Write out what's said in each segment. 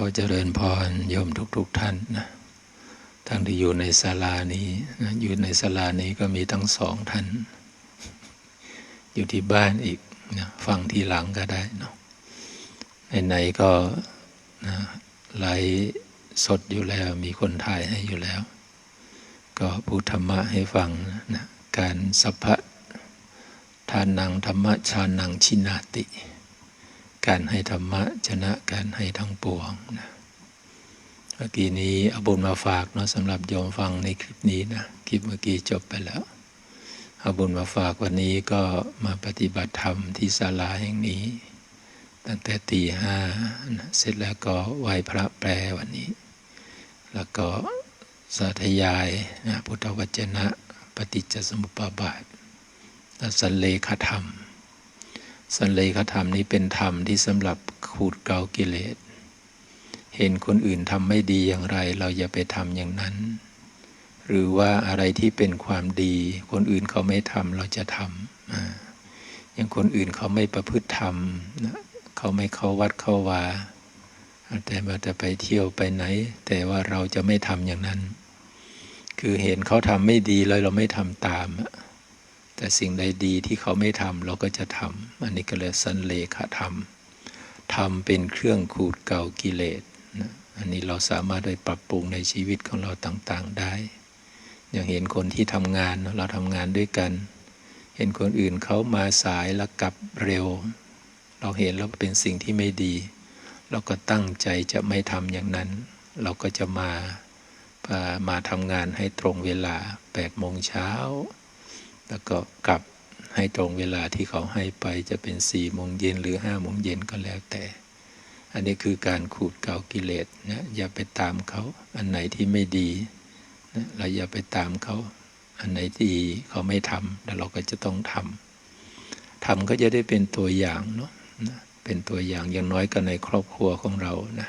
ขอเจริญพรโยมทุกๆทท่านนะทั้งที่อยู่ในศาลานี้นะอยู่ในศาลานี้ก็มีทั้งสองท่าน อยู่ที่บ้านอีกนะฟังทีหลังก็ได้เนาะในๆก็นะไลฟ์สดอยู่แล้วมีคนถ่ายให้อยู่แล้ว ก็พูดธรรมะให้ฟังนะการสัพพะทานังธรรมะชานังชินาติ การให้ธรรมะชนะการให้ทั้งปวงนะเมื่อกี้นี้เอาบุญมาฝากเนาะสำหรับโยมฟังในคลิปนี้นะคลิปเมื่อกี้จบไปแล้วเอาบุญมาฝากวันนี้ก็มาปฏิบัติธรรมที่ศาลาแห่งนี้ ตั้งแต่ตีห้านะเสร็จแล้วก็ไหว้พระแปรวันนี้ แล้วก็สาธยายนะพุทธวจนะ ปฏิจจสมุปบาทสันเลขธรรม สันเลขธรรมนี้เป็นธรรมที่สำหรับขูดเกากิเลส เห็นคนอื่นทำไม่ดีอย่างไร เราอย่าไปทำอย่างนั้น หรือว่าอะไรที่เป็นความดี คนอื่นเขาไม่ทำเราจะทำอย่างคนอื่นเขาไม่ประพฤติธรรมเขาไม่เข้าวัดเข้าวาแต่มาจะไปเที่ยวไปไหน แต่ว่าเราจะไม่ทำอย่างนั้น คือเห็นเขาทำไม่ดีเลยเราไม่ทำตาม แต่สิ่งใดดีที่เขาไม่ทำเราก็จะทำอันนี้ก็เลยกสันเลขธรรมทำเป็นเครื่องขูดเก่ากิเลสนะอันนี้เราสามารถไปปรับปรุงในชีวิตของเราต่างๆได้ อย่างเห็นคนที่ทำงานเราทำงานด้วยกัน เห็นคนอื่นเขามาสายแล้วกลับเร็ว เราเห็นแล้วเป็นสิ่งที่ไม่ดี เราก็ตั้งใจจะไม่ทำอย่างนั้น เราก็จะมามาทำงานให้ตรงเวลา8โมงเช้า แล้วก็กลับให้ตรงเวลาที่เขาให้ไปจะเป็นสี่โมงเย็นหรือห้าโมงเย็นก็แล้วแต่ อันนี้คือการขูดเกากิเลสนะอย่าไปตามเขา อันไหนที่ไม่ดีนะเราอย่าไปตามเขา อันไหนที่เขาไม่ทำแล้วเราก็จะต้องทำทำก็จะได้เป็นตัวอย่างเนาะนะเป็นตัวอย่างอย่างน้อยก็ในครอบครัวของเรานะ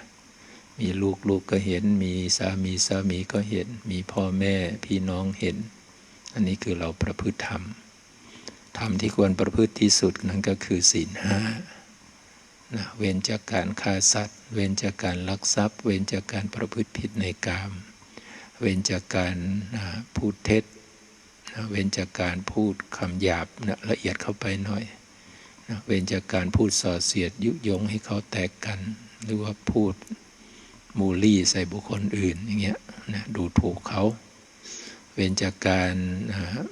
มีลูกลูกก็เห็น มีสามีสามีก็เห็น มีพ่อแม่พี่น้องเห็น อันนี้คือเราประพฤติธรรม ธรรมที่ควรประพฤติที่สุดนั้นก็คือศีลห้านะเว้นจากการฆ่าสัตว์ เว้นจากการลักทรัพย์ เว้นจากการประพฤติผิดในกาม เว้นจากการพูดเท็จนะเว้นจากการพูดคำหยาบนะละเอียดเข้าไปหน่อยนะเว้นจากการพูดส่อเสียดยุยงให้เขาแตกกัน หรือว่าพูดมูลี่ใส่บุคคลอื่นอย่างเงี้ยนะดูถูกเขา ว้นจากการ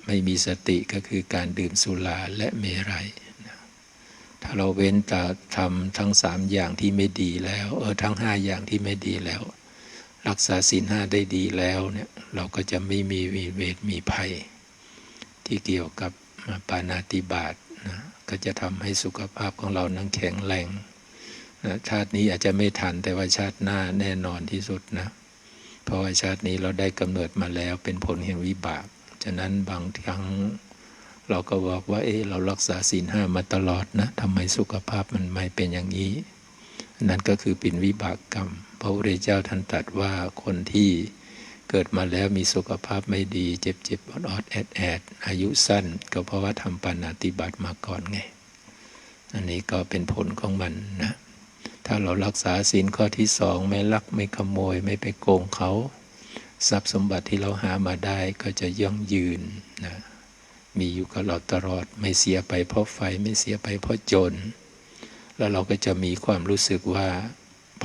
ไม่มีสติก็คือการดื่มสุราและเมรัยถ้าเราเว้นแตาทำทั้งสามอย่างที่ไม่ดีแล้วเออทั้งห้าอย่างที่ไม่ดีแล้ว รักษาศีลห้าได้ดีแล้วเนี่ยเราก็จะไม่มีเวทมีภัย ที่เกี่ยวกับปานาติบาตนะก็จะทำให้สุขภาพของเรานั้นแข็งแรงนะชาตินี้อาจจะไม่ทันแต่ว่าชาติหน้าแน่นอนที่สุดนะ เพราะว่าชาตินี้เราได้กำเนิดมาแล้วเป็นผลแห่งวิบาก ฉะนั้นบางครั้งเราก็บอกว่าเออเรารักษาศีลห้ามาตลอดนะทำไมสุขภาพมันไม่เป็นอย่างนี้ นั่นก็คือเป็นวิบากกรรม พระพุทธเจ้าท่านตรัสว่าคนที่เกิดมาแล้วมีสุขภาพไม่ดี เจ็บเจ็บอดอดแอดแอดอายุสั้น ก็เพราะว่าทำปานาติบัติมาก่อนไง อันนี้ก็เป็นผลของมันนะ ถ้าเรารักษาศีลข้อที่สองไม่ลักไม่ขโมยไม่ไปโกงเขา ทรัพย์สมบัติที่เราหามาได้ก็จะยั่งยืนนะมีอยู่กับเราตลอดไม่เสียไปเพราะไฟไม่เสียไปเพราะจน แล้วเราก็จะมีความรู้สึกว่า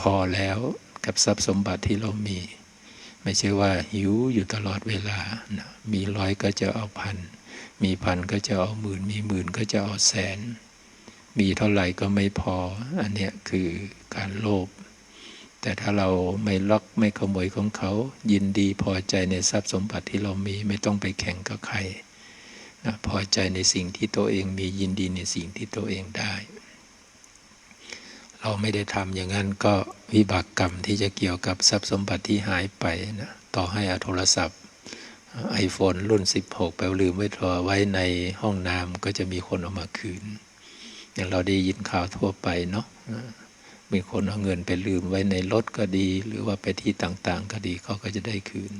พอแล้วกับทรัพย์สมบัติที่เรามี ไม่ใช่ว่าหิวอยู่ตลอดเวลานะมีร้อยก็จะเอาพันมีพันก็จะเอาหมื่นมีหมื่นก็จะเอาแสน มีเท่าไหร่ก็ไม่พอ อันเนี้ยคือการโลภ แต่ถ้าเราไม่ล็อกไม่ขโมยของเขา ยินดีพอใจในทรัพย์สมบัติที่เรามีไม่ต้องไปแข่งกับใครนะพอใจในสิ่งที่ตัวเองมียินดีในสิ่งที่ตัวเองได้ เราไม่ได้ทำอย่างนั้นก็วิบากกรรมที่จะเกี่ยวกับทรัพย์สมบัติที่หายไปนะต่อให้อโทรศัพท์ไอโฟนรุ่น 16 ไปลืมไว้ทอไว้ในห้องน้ำก็จะมีคนเอามาคืน อย่างเราได้ยินข่าวทั่วไปเนาะมีคนเอาเงินไปลืมไว้ในรถก็ดี หรือว่าไปที่ต่างๆ ก็ดีเขาก็จะได้คืน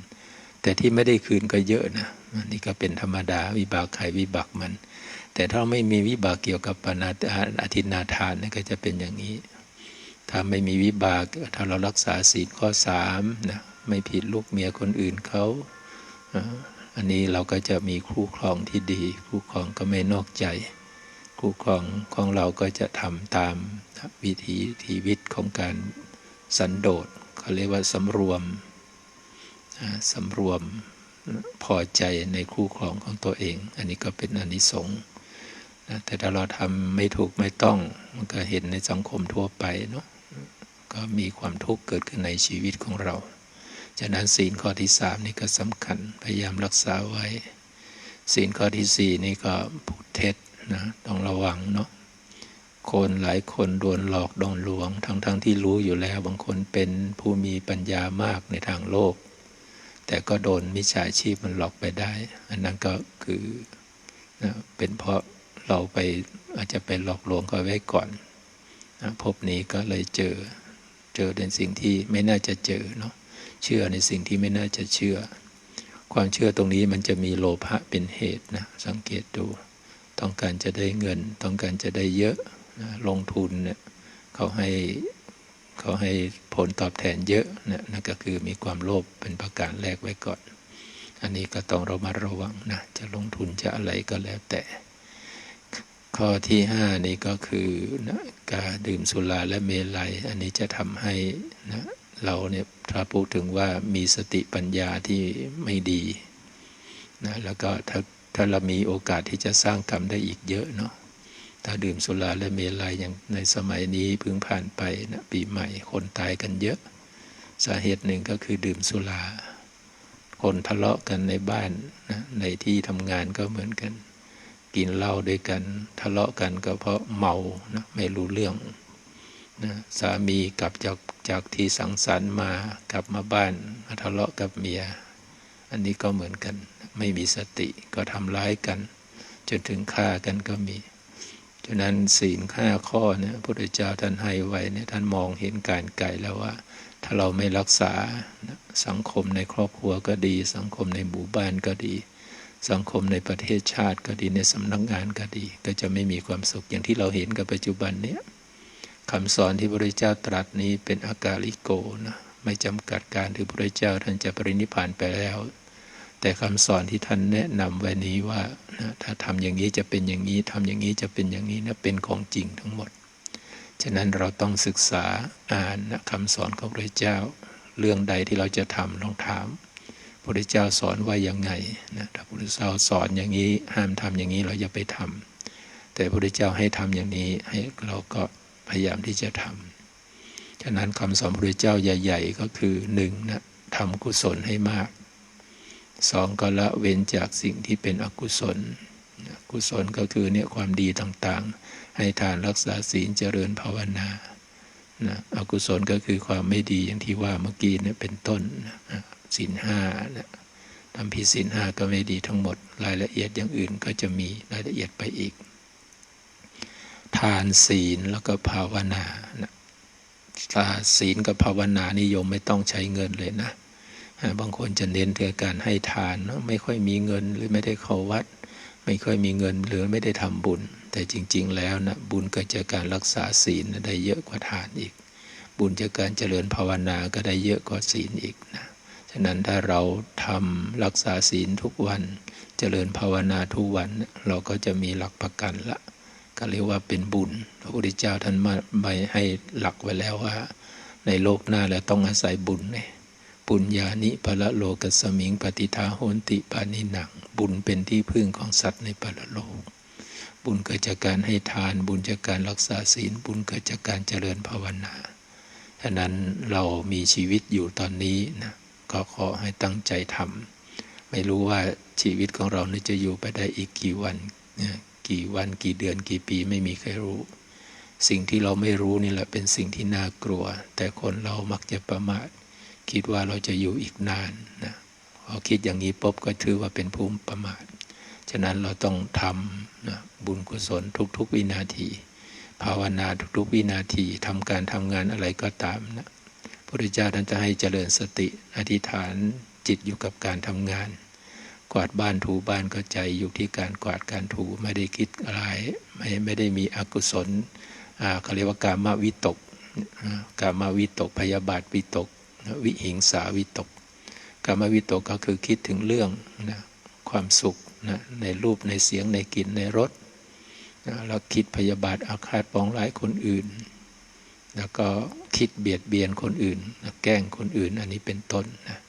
แต่ที่ไม่ได้คืนก็เยอะนะนี่ก็เป็นธรรมดาวิบากใครวิบากมัน แต่ถ้าไม่มีวิบากเกี่ยวกับปณาอธินาทานนี่ก็จะเป็นอย่างนี้ถ้าไม่มีวิบากถ้าเรารักษาศีลข้อสามนะไม่ผิดลูกเมียคนอื่นเขาอันนี้เราก็จะมีคู่ครองที่ดี คู่ครองก็ไม่นอกใจ คู่ครองของเราก็จะทำตามวิธีชีวิตของการสันโดษเขาเรียกว่าสำรวมสำรวมพอใจในคู่ครองของตัวเอง อันนี้ก็เป็นอนิสงส์นะแต่ถ้าเราทำไม่ถูกไม่ต้อง มันก็เห็นในสังคมทั่วไปเนาะก็มีความทุกข์เกิดขึ้นในชีวิตของเราฉะนั้นศีลข้อที่สามนี่ก็สำคัญ พยายามรักษาไว้ ศีลข้อที่สี่นี่ก็พูดเท็จ นะต้องระวังเนาะคนหลายคนโดนหลอกโดนลวง ทั้งๆทที่รู้อยู่แล้วบางคนเป็นผู้มีปัญญามากในทางโลก แต่ก็โดนมิจฉาชีพมันหลอกไปได้ อันนั้นก็คือนะเป็นเพราะเราไปอาจจะไปหลอกลวงเขาไว้ก่อนนะพบนี้ก็เลยเจอเจอในสิ่งที่ไม่น่าจะเจอเนาะเชื่อในสิ่งที่ไม่น่าจะเชื่อ ความเชื่อตรงนี้มันจะมีโลภะเป็นเหตุนะสังเกตดู ต้องการจะได้เงิน ต้องการจะได้เยอะนะลงทุนเนี่ยเขาให้เขาให้ผลตอบแทนเยอะนะนั่นก็คือมีความโลภเป็นประการแรกไว้ก่อน อันนี้ก็ต้องเรามาระวังนะจะลงทุนจะอะไรก็แล้วแต่ ข้อที่ห้านี่ก็คือนะการดื่มสุราและเมลัย อันนี้จะทำให้นะเราเนี่ยถ้าพูดถึงว่ามีสติปัญญาที่ไม่ดีนะแล้วก็ถ้า ถ้าเรามีโอกาสที่จะสร้างกรรมได้อีกเยอะเนาะถ้าดื่มสุราและเมลัยอย่างในสมัยนี้เพิ่งผ่านไปนะปีใหม่คนตายกันเยอะ สาเหตุหนึ่งก็คือดื่มสุราคนทะเลาะกันในบ้านนะในที่ทำงานก็เหมือนกัน กินเหล้าด้วยกัน ทะเลาะกันก็เพราะเมานะไม่รู้เรื่องนะสามีกลับจากจากที่สังสรรค์มากลับมาบ้านมาทะเลาะกับเมีย อันนี้ก็เหมือนกัน ไม่มีสติก็ทำร้ายกัน จนถึงฆ่ากันก็มีฉะนั้นศีลห้าข้อเนี่ยพระพุทธเจ้าท่านให้ไว้เนี่ยท่านมองเห็นการไกลแล้วว่า ถ้าเราไม่รักษาสังคมในครอบครัวก็ดี สังคมในหมู่บ้านก็ดี สังคมในประเทศชาติก็ดีในสำนักงงานก็ดี ก็จะไม่มีความสุขอย่างที่เราเห็นกับปัจจุบันเนี้ยคำสอนที่พระเจ้าตรัสนี้เป็นอากาลิโกนะไม่จำกัดการที่พระเจ้าท่านจะปรินิพานไปแล้ว แต่คำสอนที่ท่านแนะนำไว้นี้ว่านะถ้าทำอย่างนี้จะเป็นอย่างนี้ทำอย่างนี้จะเป็นอย่างนี้นะเป็นของจริงทั้งหมด ฉะนั้นเราต้องศึกษาอ่านนะคำสอนของพระเจ้า เรื่องใดที่เราจะทำลองถามพระเจ้าสอนว่ายังไงนะถ้าพระเจ้าสอนอย่างนี้ห้ามทำอย่างนี้เราอย่าไปทำแต่พระเจ้าให้ทำอย่างนี้ให้เราก็พยายามที่จะทำฉะนั้นคำสอนพระเจ้าใหญ่ ๆ ก็คือหนึ่งนะทำกุศลให้มาก สองก็ละเว้นจากสิ่งที่เป็นอกุศล กุศลก็คือเนี่ยความดีต่างๆ ให้ทานรักษาศีลเจริญภาวนานะอกุศลก็คือความไม่ดีอย่างที่ว่าเมื่อกี้เนี่ยเป็นต้นนะศีลห้านะทำผิดศีลห้าก็ไม่ดีทั้งหมด รายละเอียดอย่างอื่นก็จะมีรายละเอียดไปอีก ทานศีลแล้วก็ภาวนานะถ้าศีลกับภาวนานิยมไม่ต้องใช้เงินเลยนะ บางคนจะเน้นเรื่การให้ทานไม่ค่อยมีเงินหรือไม่ได้เข้าวัด ไม่ค่อยมีเงินหรือไม่ได้ทำบุญ แต่จริง ๆ แล้วนะบุญเกิดจากการรักษาศีลได้เยอะกว่าทานอีก บุญจากการเจริญภาวนาก็ได้เยอะกว่าศีลอีกนะฉะนั้นถ้าเราทำรักษาศีลทุกวัน เจริญภาวนาทุกวัน เราก็จะมีหลักประกันละก็เรียกว่าเป็นบุญพระพุทธเจ้าท่านมาใบให้หลักไว้แล้วว่า ในโลกหน้าแล้วต้องอาศัยบุญเนี่ย ปุญญานิพระโลกสมิงปฏิทาโหนติปานิหนัง บุญเป็นที่พึ่งของสัตว์ในปรโลก บุญเกิดจากการให้ทานบุญจากการรักษาศีล บุญเกิดจากการเจริญภาวนาฉะนั้นเรามีชีวิตอยู่ตอนนี้นะก็ขอให้ตั้งใจทำไม่รู้ว่าชีวิตของเรานี่จะอยู่ไปได้อีกกี่วัน กี่วันกี่เดือนกี่ปีไม่มีใครรู้ สิ่งที่เราไม่รู้นี่แหละเป็นสิ่งที่น่ากลัว แต่คนเรามักจะประมาท คิดว่าเราจะอยู่อีกนานนะพอคิดอย่างนี้ปุ๊บก็ถือว่าเป็นภูมิประมาท ฉะนั้นเราต้องทำนะบุญกุศลทุก ๆ วินาที ภาวนาทุก ๆ วินาทีทำการทำงานอะไรก็ตามนะพุทธเจ้าท่านจะให้เจริญสติอธิษฐานจิตอยู่กับการทำงาน กวาดบ้านถูบ้านก็ใจอยู่ที่การกวาดการถูไม่ได้คิดอะไรไม่ไม่ได้มีอกุศลเขาเรียกว่าการมาวิตกกามาวิตกพยาบาทวิตก วิหิงสาวิตกกามวิตกก็คือคิดถึงเรื่องนะความสุขนะในรูปในเสียงในกลิ่นในรสนะแล้วคิดพยาบาทอาฆาตปองร้ายคนอื่น แล้วก็คิดเบียดเบียนคนอื่นนะแกล้งคนอื่นอันนี้เป็นต้นนะ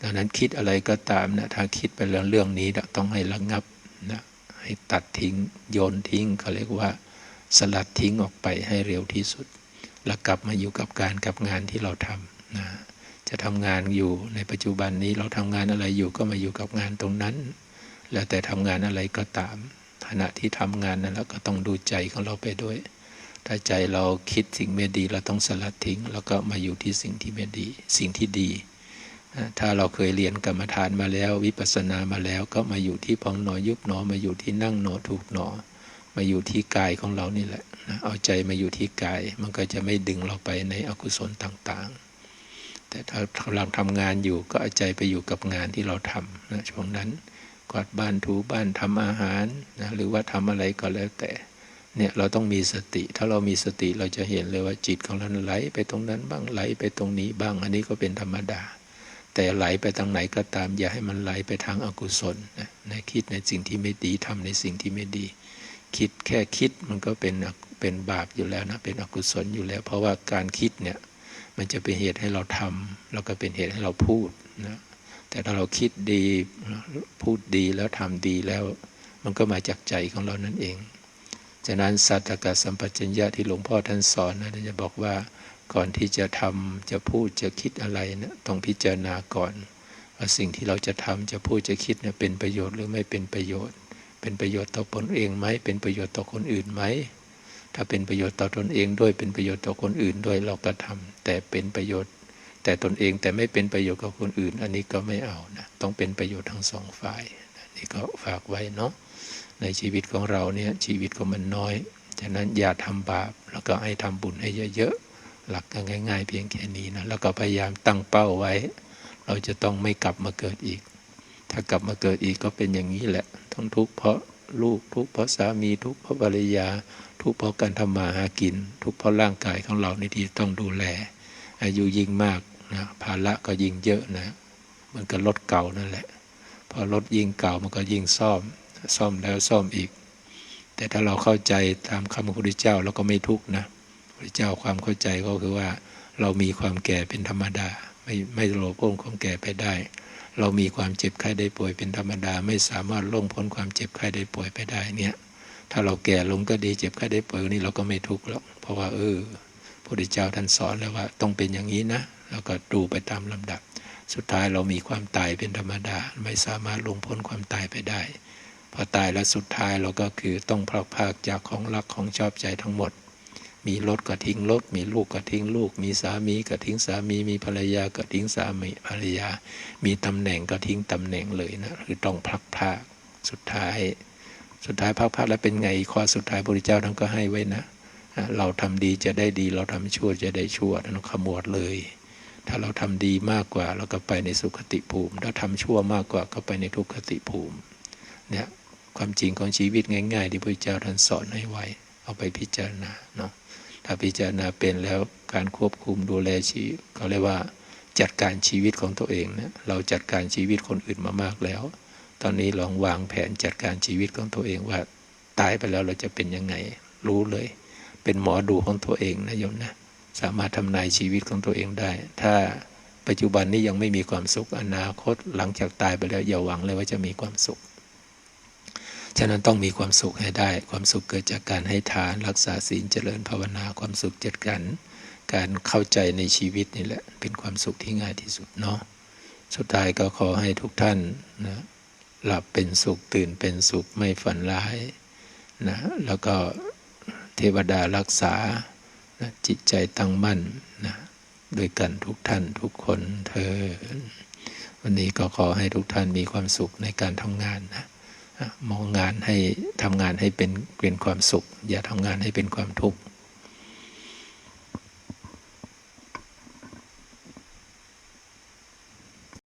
ดังนั้นคิดอะไรก็ตามนะถ้าคิดไปเรื่องเรื่องนี้ต้องให้ระงับนะให้ตัดทิ้งโยนทิ้งเขาเรียกว่าสลัดทิ้งออกไปให้เร็วที่สุด แล้วกลับมาอยู่กับการกับงานที่เราทำ นะจะทำงานอยู่ในปัจจุบันนี้เราทำงานอะไรอยู่ก็มาอยู่กับงานตรงนั้น แล้วแต่ทำงานอะไรก็ตาม ขณะที่ทำงานนั้นแล้วก็ต้องดูใจของเราไปด้วย ถ้าใจเราคิดสิ่งไม่ดีเราต้องสลัดทิ้ง แล้วก็มาอยู่ที่สิ่งที่ไม่ดี สิ่งที่ดี ถ้าเราเคยเรียนกรรมฐานมาแล้ว วิปัสสนามาแล้วก็มาอยู่ที่พองหนอยุบหนอมาอยู่ที่นั่งหนอถูกหนอ มาอยู่ที่กายของเรานี่แหละเอาใจมาอยู่ที่กาย มันก็จะไม่ดึงเราไปในอกุศลต่างๆ แต่ถ้ากำลังทำงานอยู่ก็เอาใจไปอยู่กับงานที่เราทำนะช่วงนั้นกวาดบ้านถูบ้านทำอาหารนะหรือว่าทำอะไรก็แล้วแต่เนี่ยเราต้องมีสติ ถ้าเรามีสติเราจะเห็นเลยว่าจิตของเราไหลไปตรงนั้นบ้างไหลไปตรงนี้บ้าง อันนี้ก็เป็นธรรมดา แต่ไหลไปทางไหนก็ตาม อย่าให้มันไหลไปทางอากุศลนะในคิดในสิ่งที่ไม่ดีทำในสิ่งที่ไม่ดี คิดแค่คิดมันก็เป็นเป็นบาปอยู่แล้วนะเป็นอกุศลอยู่แล้ว เพราะว่าการคิดเนี่ย มันจะเป็นเหตุให้เราทำแล้วก็เป็นเหตุให้เราพูดนะแต่ถ้าเราคิดดีพูดดีแล้วทำดีแล้ว มันก็มาจากใจของเรานั่นเองฉะนั้นสัตตกสัมปชัญญะที่หลวงพ่อท่านสอนนะจะบอกว่าก่อนที่จะทำจะพูดจะคิดอะไรนะต้องพิจารณาก่อนว่าสิ่งที่เราจะทำจะพูดจะคิดเนี่ยเป็นประโยชน์หรือไม่เป็นประโยชน์ เป็นประโยชน์ต่อตนเองไหมเป็นประโยชน์ต่อคนอื่นไหม ถ้าเป็นประโยชน์ต่อตนเองด้วยเป็นประโยชน์ต่อคนอื่นด้วยเราก็ทำแต่เป็นประโยชน์ แต่ตนเองแต่ไม่เป็นประโยชน์กับคนอื่น อันนี้ก็ไม่เอานะต้องเป็นประโยชน์ทั้งสองฝ่ายนี่ก็ฝากไว้เนาะในชีวิตของเราเนี่ยชีวิตก็มันน้อยฉะนั้นอย่าทำบาปแล้วก็ให้ทำบุญให้เยอะๆหลักก็ง่าย ๆ เพียงแค่นี้นะแล้วก็พยายามตั้งเป้าไว้ เราจะต้องไม่กลับมาเกิดอีก ถ้ากลับมาเกิดอีกก็เป็นอย่างนี้แหละ ต้องทุกข์เพราะ ลูก ทุกข์เพราะสามีทุกข์เพราะภรรยา ทุกข์เพราะการทำมาหากิน ทุกข์เพราะร่างกายของเราในที่ต้องดูแล อายุยิ่งมากนะภาระก็ยิ่งเยอะนะมันก็รถเก่านั่นแหละ พอรถยิ่งเก่ามันก็ยิ่งซ่อม ซ่อมแล้วซ่อมอีก แต่ถ้าเราเข้าใจตามคำพระพุทธเจ้าเราก็ไม่ทุกข์นะพระเจ้าความเข้าใจก็คือว่า เรามีความแก่เป็นธรรมดา ไม่ไม่โลภพ้นความแก่ไปได้ เรามีความเจ็บไข้ได้ป่วยเป็นธรรมดา ไม่สามารถล่วงพ้นความเจ็บไข้ได้ป่วยไปได้เนี่ย ถ้าเราแก่ลงก็ดีเจ็บไข้ได้ป่วยนี่เราก็ไม่ทุกข์หรอกเพราะว่าเออพระพุทธเจ้าท่านสอนแล้วว่า ต้องเป็นอย่างนี้นะแล้วก็ดูไปตามลำดับ สุดท้ายเรามีความตายเป็นธรรมดา ไม่สามารถลงพ้นความตายไปได้ พอตายแล้วสุดท้ายเราก็คือต้องพลักพากจากของรักของชอบใจทั้งหมด มีรถก็ทิ้งรถ มีลูกก็ทิ้งลูก มีสามีก็ทิ้งสามี มีภรรยาก็ทิ้งสามีภรรยา มีตำแหน่งก็ทิ้งตำแหน่งเลยนะคือต้องพลักพากสุดท้าย สุดท้ายพักพักแล้วเป็นไงข้อสุดท้ายพระพุทธเจ้าท่านก็ให้ไว้นะ เราทำดีจะได้ดี เราทำชั่วจะได้ชั่วท่านขมวดเลย ถ้าเราทำดีมากกว่าเราก็ไปในสุขติภูมิ ถ้าทำชั่วมากกว่าก็ไปในทุกขติภูมิเนี่ยความจริงของชีวิตง่าย ๆ ที่พระเจ้าท่านสอนให้ไว้ เอาไปพิจารณาเนาะ ถ้าพิจารณาเป็นแล้วการควบคุมดูแลชีวิตเขาเรียกว่าจัดการชีวิตของตัวเองเนี่ยเราจัดการชีวิตคนอื่นมามากแล้ว ตอนนี้ลองวางแผนจัดการชีวิตของตัวเองว่าตายไปแล้วเราจะเป็นยังไง รู้เลย เป็นหมอดูของตัวเองนะโยมนะสามารถทำนายชีวิตของตัวเองได้ ถ้าปัจจุบันนี้ยังไม่มีความสุขอนาคตหลังจากตายไปแล้วอย่าหวังเลยว่าจะมีความสุข ฉะนั้นต้องมีความสุขให้ได้ ความสุขเกิดจากการให้ทานรักษาศีลเจริญภาวนาความสุขจัดการการเข้าใจในชีวิตนี่แหละ เป็นความสุขที่ง่ายที่สุดเนาะสุดท้ายก็ขอให้ทุกท่านนะหลับเป็นสุขตื่นเป็นสุขไม่ฝันร้ายนะแล้วก็เทวดารักษานะจิตใจตั้งมั่นนะด้วยกันทุกท่านทุกคนเธอ วันนี้ก็ขอให้ทุกท่านมีความสุขในการทำงานนะ มองงานให้ทำงานให้เป็นเป็นความสุข อย่าทำงานให้เป็นความทุกข์